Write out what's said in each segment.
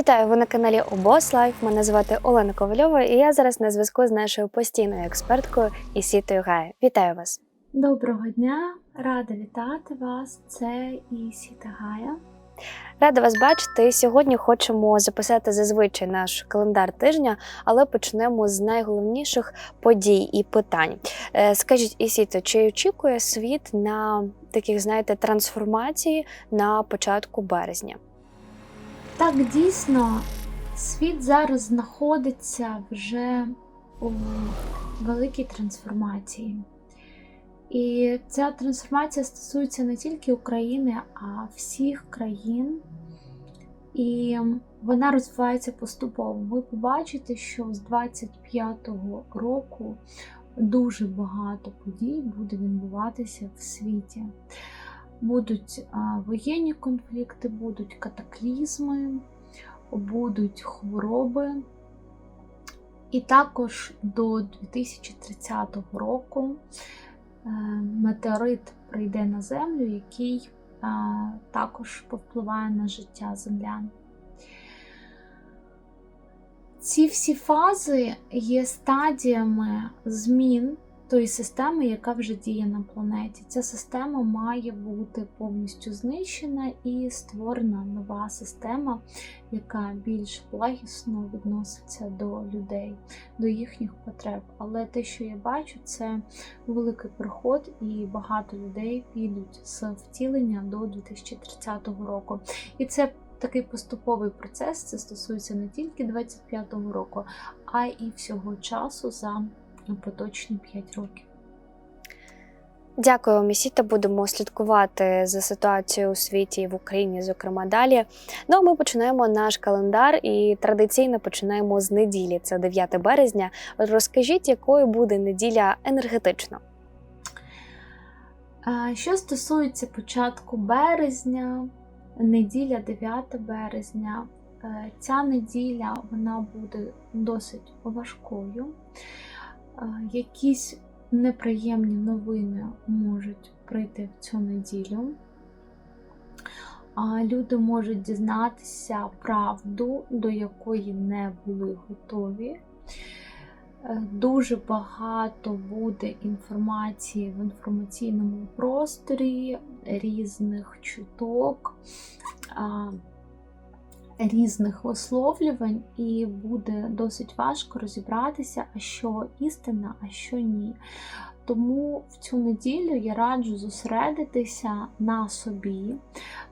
Вітаю ви на каналі Обос Лайф. Мене звати Олена Ковальова, і я зараз на зв'язку з нашою постійною експерткою Ісітою Гая. Вітаю вас! Доброго дня, рада вітати вас. Це Ісіта Гая. Рада вас бачити. Сьогодні хочемо записати зазвичай наш календар тижня, але почнемо з найголовніших подій і питань. Е, Скажіть, Ісіто, чи очікує світ на таких, знаєте, трансформації на початку березня? Так, дійсно, світ зараз знаходиться вже у великій трансформації. І ця трансформація стосується не тільки України, а всіх країн. І вона розвивається поступово. Ви побачите, що з 25-го року дуже багато подій буде відбуватися в світі. Будуть воєнні конфлікти, будуть катаклізми, будуть хвороби. І також до 2030 року е, метеорит прийде на Землю, який також повпливає на життя землян. Ці всі фази є стадіями змін тої системи, яка вже діє на планеті. Ця система має бути повністю знищена і створена нова система, яка більш благісно відноситься до людей, до їхніх потреб. Але те, що я бачу, це великий приход, і багато людей підуть з втілення до 2030 року. І це Такий поступовий процес це стосується не тільки 25-го року, а і всього часу за поточні 5 років. Дякую, Місіта. Будемо слідкувати за ситуацією у світі і в Україні, зокрема далі. Ну а ми починаємо наш календар і традиційно починаємо з неділі. Це 9 березня. Розкажіть, якою буде неділя енергетично? Що стосується початку березня, неділя 9 березня, е, ця неділя вона буде досить важкою. Якісь неприємні новини можуть прийти в цю неділю. Люди можуть дізнатися правду, до якої не були готові. Е, Дуже багато буде інформації в інформаційному просторі, різних чуток, різних висловлювань, і буде досить важко розібратися, а що істина, а що ні. Тому в цю неділю я раджу зосередитися на собі,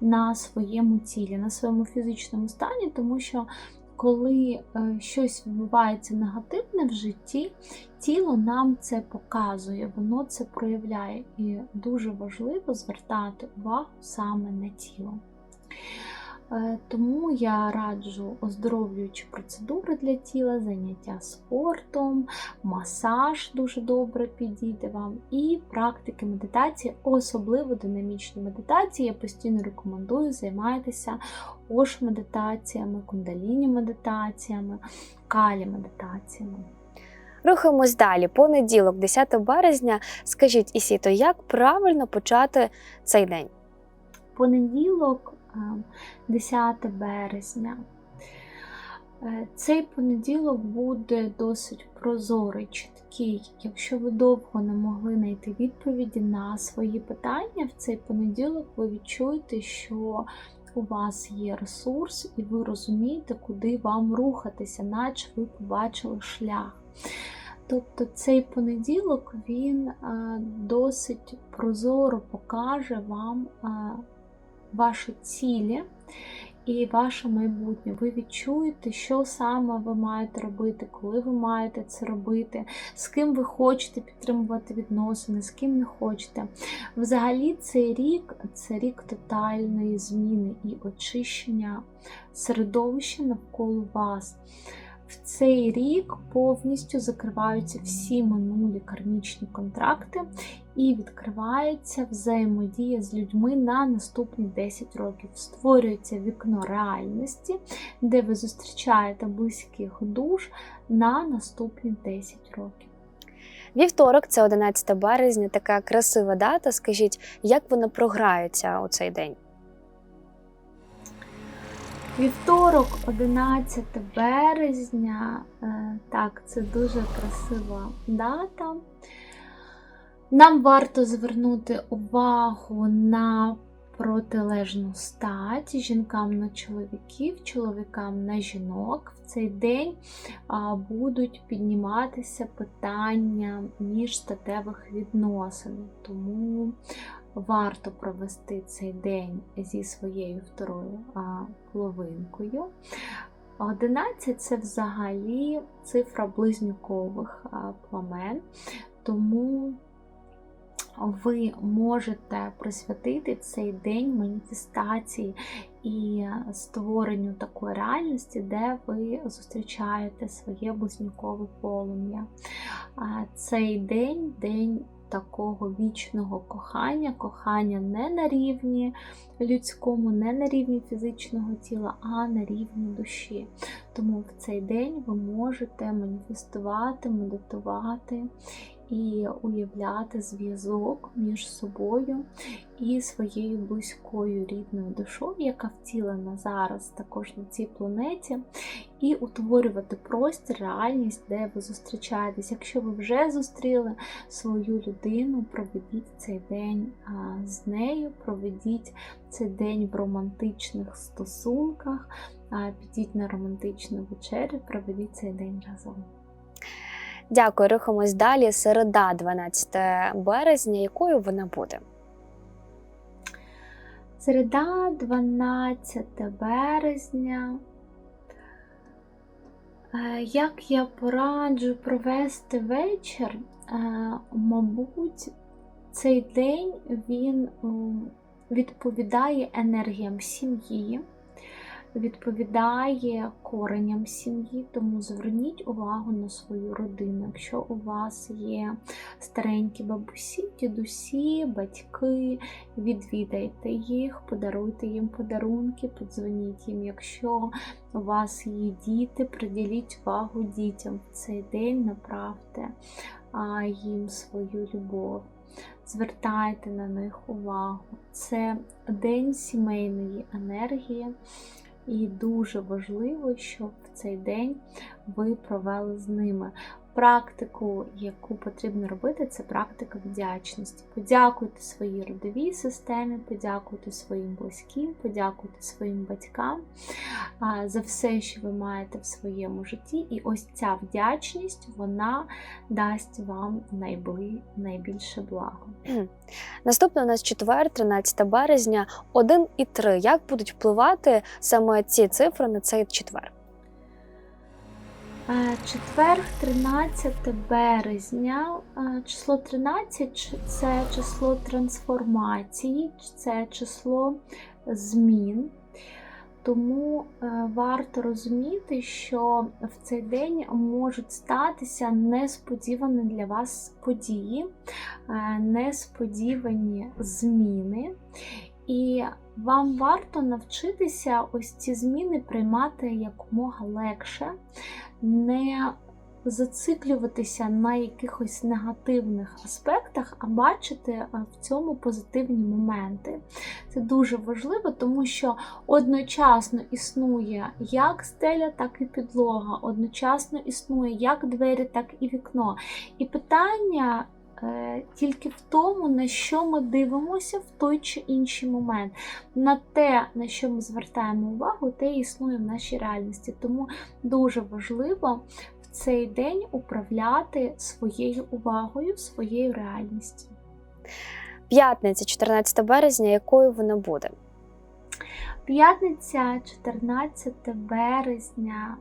на своєму тілі, на своєму фізичному стані, тому що коли е, щось відбувається негативне в житті, тіло нам це показує, воно це проявляє. І дуже важливо звертати увагу саме на тіло. Е, Тому я раджу оздоровлюючі процедури для тіла, заняття спортом, масаж дуже добре підійде вам, і практики медитації, особливо динамічні медитації. Я постійно рекомендую займатися ош-медитаціями, кундаліні-медитаціями, калі-медитаціями. Рухаємось далі. Понеділок, 10 березня. Скажіть, Ісіто, як правильно почати цей день? Понеділок, 10 березня. Е, Цей понеділок буде досить прозорий, чіткий. Якщо ви довго не могли знайти відповіді на свої питання, в цей понеділок ви відчуєте, що у вас є ресурс, і ви розумієте, куди вам рухатися, наче ви побачили шлях. Тобто цей понеділок він е, досить прозоро покаже вам е, ваші цілі і ваше майбутнє. Ви відчуєте, що саме ви маєте робити, коли ви маєте це робити, з ким ви хочете підтримувати відносини, з ким не хочете. Взагалі, цей рік це рік тотальної зміни і очищення середовища навколо вас. В цей рік повністю закриваються всі минулі кармічні контракти і відкривається взаємодія з людьми на наступні 10 років. Створюється вікно реальності, де ви зустрічаєте близьких душ на наступні 10 років. Вівторок, це 11 березня, така красива дата. Скажіть, як вона програється у цей день? Вівторок, 11 березня. Е, Так, це дуже красива дата. Нам варто звернути увагу на протилежну стать жінкам на чоловіків, чоловікам на жінок. В цей день будуть підніматися питання міжстатевих відносин. Тому варто провести цей день зі своєю второю половинкою. 11 це взагалі цифра близнюкових пламен, тому ви можете присвятити цей день маніфестації і створенню такої реальності, де ви зустрічаєте своє близнюкове полум'я. Цей день день такого вічного кохання, кохання не на рівні людському, не на рівні фізичного тіла, а на рівні душі. Тому в цей день ви можете маніфестувати, медитувати і уявляти зв'язок між собою і своєю близькою рідною душою, яка втілена зараз також на цій планеті, і утворювати простір, реальність, де ви зустрічаєтесь. Якщо ви вже зустріли свою людину, проведіть цей день з нею, проведіть цей день в романтичних стосунках, підіть на романтичну вечерю, проведіть цей день разом. Дякую, рухаємось далі. Середа, 12 березня. Якою вона буде? Середа, 12 березня. Е, Як я пораджу провести вечір, Е, мабуть, цей день він відповідає енергіям сім'ї, відповідає коренням сім'ї, тому зверніть увагу на свою родину. Якщо у вас є старенькі бабусі, дідусі, батьки, відвідайте їх, подаруйте їм подарунки, подзвоніть їм. Якщо у вас є діти, приділіть увагу дітям в цей день, направте їм свою любов. Звертайте на них увагу. Це день сімейної енергії, і дуже важливо, щоб в цей день ви провели з ними. Практику, яку потрібно робити, це практика вдячності. Подякуйте своїй родовій системі, подякуйте своїм близьким, подякуйте своїм батькам за все, що ви маєте в своєму житті. І ось ця вдячність вона дасть вам найбільше благо. Наступне у нас четвер, 13 березня, 1 і 3. Як будуть впливати саме ці цифри на цей четвер? Е, Четвер, 13 березня. Е, Число 13 це число трансформації, це число змін. Тому е, варто розуміти, що в цей день можуть статися несподівані для вас події, несподівані зміни. І вам варто навчитися ось ці зміни приймати якомога легше, не зациклюватися на якихось негативних аспектах, а бачити е, в цьому позитивні моменти. Це дуже важливо, тому що одночасно існує як стеля, так і підлога, одночасно існує як двері, так і вікно. І питання. Е, Тільки в тому, на що ми дивимося в той чи інший момент. На те, на що ми звертаємо увагу, те існує в нашій реальності. Тому дуже важливо в цей день управляти своєю увагою, своєю реальністю. П'ятниця, 14 березня, якою вона буде? П'ятниця, 14 березня.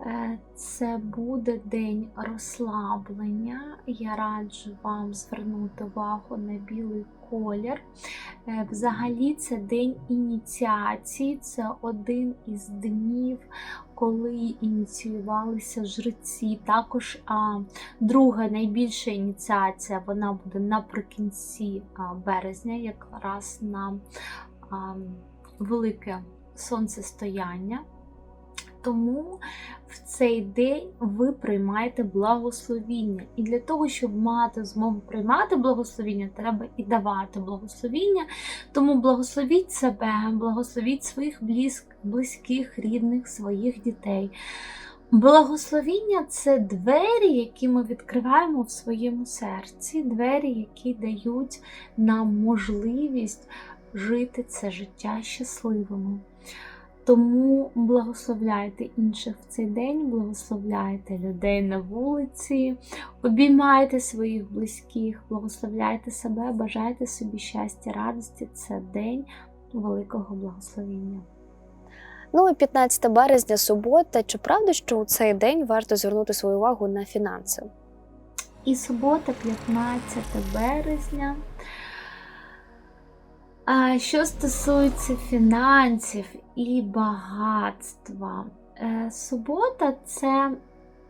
Е, Це буде день розслаблення. Я раджу вам звернути увагу на білий колір. Е, Взагалі, це день ініціації, це один із днів, коли ініціювалися жреці. Також а, друга найбільша ініціація вона буде наприкінці березня, якраз на а, велике сонцестояння. Тому в цей день ви приймаєте благословіння. І для того, щоб мати змогу приймати благословіння, треба і давати благословіння. Тому благословіть себе, благословіть своїх близьких, рідних, своїх дітей. Благословіння це двері, які ми відкриваємо в своєму серці, двері, які дають нам можливість жити це життя щасливими. Тому благословляйте інших в цей день, благословляйте людей на вулиці, обіймайте своїх близьких, благословляйте себе, бажайте собі щастя, радості. Це день великого благословіння. Ну і 15 березня, субота. Чи правда, що у цей день варто звернути свою увагу на фінанси? І субота, 15 березня. А що стосується фінансів і багатства, е, субота це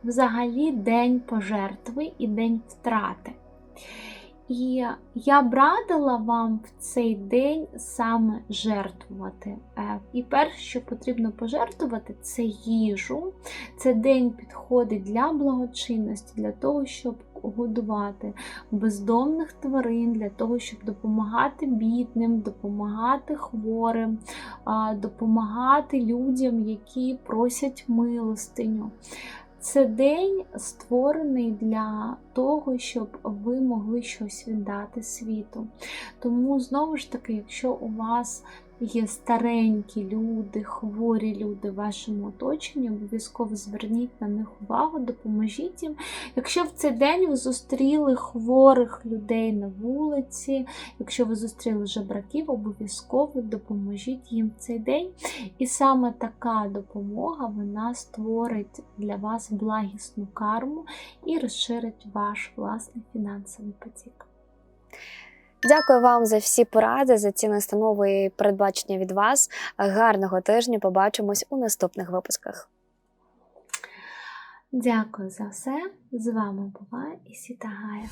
взагалі день пожертви і день втрати. І я б радила вам в цей день саме жертвувати. Е, І перше, що потрібно пожертвувати, це їжу. Це день підходить для благочинності, для того, щоб годувати бездомних тварин, для того, щоб допомагати бідним, допомагати хворим, допомагати людям, які просять милостиню. Це день створений для того, щоб ви могли щось віддати світу. Тому знову ж таки, якщо у вас є старенькі люди, хворі люди в вашому оточенні, обов'язково зверніть на них увагу, допоможіть їм. Якщо в цей день ви зустріли хворих людей на вулиці, якщо ви зустріли жебраків, обов'язково допоможіть їм в цей день. І саме така допомога вона створить для вас благісну карму і розширить ваш власний фінансовий потік. Дякую вам за всі поради, за ці настанови і передбачення від вас. Гарного тижня. Побачимось у наступних випусках. Дякую за все. З вами була Ісіта Гая.